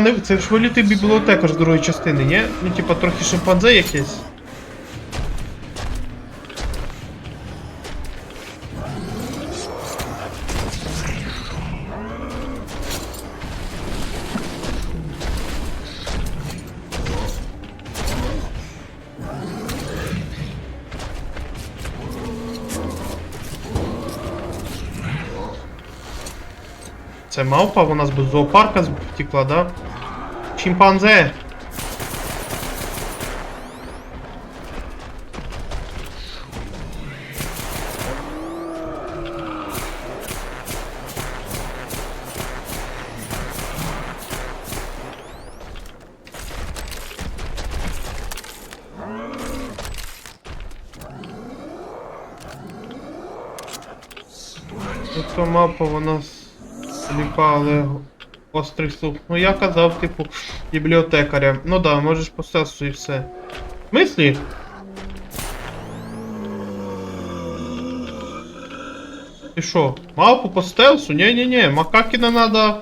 не- Це ж вилітий бібліотекар з другої частини, ні? Ну, типа, трохи шимпанзе якесь. Це мавпа, вона з зоопарка втекла, да? Чимпанзе! Тобто мапа вона сліпа, але острий слух. Ну я казав, типу, бібліотекаря. Ну да, можеш по сесу і все. Мислі? Ти що, мавпу по стелсу? Ні-ні-ні, Макакіна надо